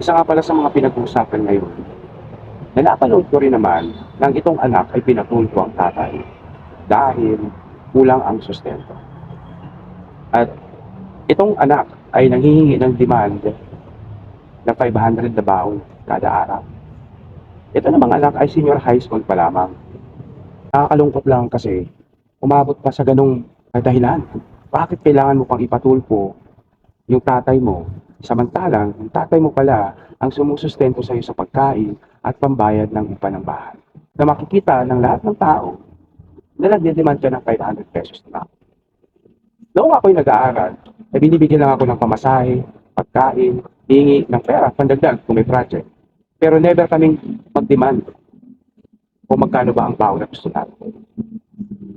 Isa nga pala sa mga pinag-uusapan ngayon, na napanood ko rin naman nang itong anak ay pinatulpo ang tatay dahil kulang ang sustento. At itong anak ay nanghihingi ng demand ng 500 na baon kada araw. Ito namang anak ay senior high school pa lamang. Nakakalungkot lang kasi umabot pa sa ganong dahilan. Bakit kailangan mo pang ipatulpo yung tatay mo samantalang yung tatay mo pala ang sumusustento sa iyo sa pagkain at pambayad ng upa ng bahay. Na makikita ng lahat ng tao na nagdedemand ka ng 500 pesos na. Noong ako'y nag-aaral, ay binibigyan lang ako ng pamasahe, pagkain, hingi ng pera, pandagdag kung may project. Pero never kaming mag-demand kung magkano ba ang baon na gusto natin.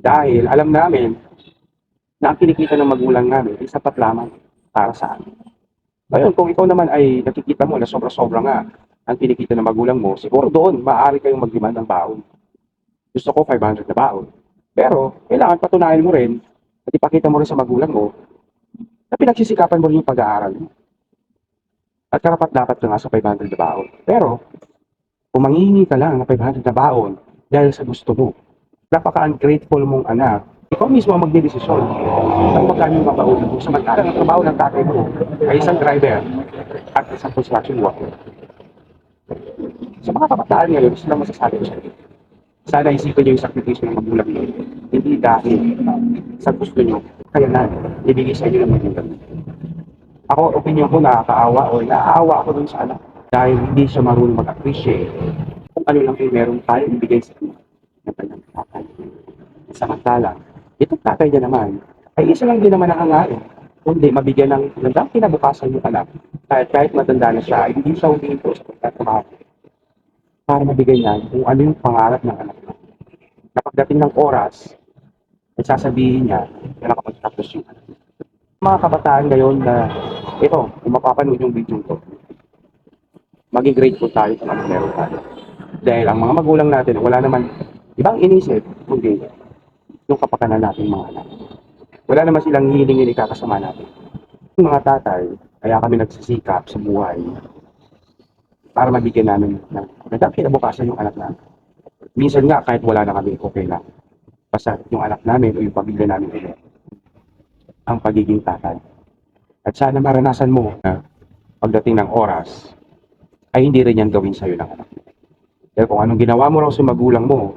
Dahil alam namin na ang kinikita ng magulang namin ay sapat lamang para sa amin. Ngayon, kung ikaw naman ay nakikita mo na sobra-sobra nga ang kinikita ng magulang mo, siguro doon maaari kayong mag-demand ng baon. Gusto ko 500 na baon. Pero, kailangan patunayan mo rin at ipakita mo rin sa magulang mo na pinagsisikapan mo rin yung pag-aaral mo. At karapat dapat ka nga sa 500 na baon. Pero, kung ka lang ng 500 na baon dahil sa gusto mo, napaka-ungrateful mong anak, ikaw mismo ang magdidesisyon kung magkano yung mabaunan mo. Samantalang ang trabaho ng tatay mo ay isang driver at isang construction worker. Sa mga kabataan ngayon, sila masasabi ko sa inyo. Sana isipin niyo yung sakripisyo ng magulang niyo. Hindi dahil sa gusto niyo, kaya na ibigay sa inyo ng magulang. Ako, opinion ko nakakaawa o naaawa ako dun sa anak dahil hindi siya marunong mag-appreciate kung ano lang yung meron tayo ibigay sa kanya ng kanyang tatay. Samantalang, itong tatay niya naman, ay isa lang din naman ang hangarin. Kundi mabigyan ng gandang kinabukasan yung anak. Kahit kahit matanda na siya, ay hindi siya huminto sa pagtatrabaho. Para mabigyan niya kung ano yung pangarap ng anak niya. Na pagdating ng oras, ay sasabihin niya na nakapagtapos yung anak niya. Mga kabataan ngayon na, ito, kung mapapanood yung video to, maging grateful tayo sa mga meron tayo. Dahil ang mga magulang natin, wala naman ibang inisip, kundi yung kapakanan natin mga anak. Wala naman silang hiling ni kakasama natin. Yung mga tatay, kaya kami nagsisikap sa buhay para mabigyan namin ng magandang kinabukasan yung anak namin. Minsan nga, kahit wala na kami, okay lang. Basta yung anak namin o yung pamilya namin ulit ang pagiging tatay. At sana maranasan mo na pagdating ng oras, ay hindi rin yan gawin sa'yo ng anak mo. Dahil kung anong ginawa mo raw sa magulang mo,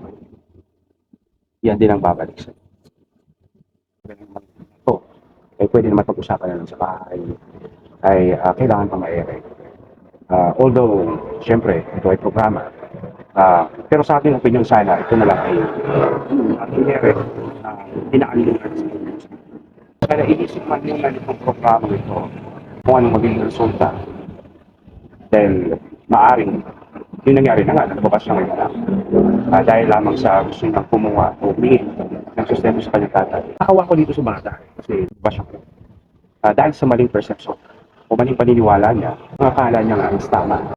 yan din ang babalik sa'yo. Ito, ay pwede naman pag-usapan na lang sa bahay, ay ah, kailangan pa ma-ere. Ah, although, syempre, ito ay programa. Ah, pero sa akin, opinion sana, ito na lang ay uh, i-ere, uh, dinaanin natin sa inyo. Kaya inisip man muna itong programa ito kung anong magiging resulta. Dahil maaring yung nangyari na nga, nagbukas siya ngayon lang. Ah, dahil lamang sa gusto niyang kumuha o humingi ng sustento sa kanyang tatay. Nakawa ko dito sa bata kasi bukas siya ko. Ah, dahil sa maling perception o maling paniniwala niya, ang akala niya nga is tama.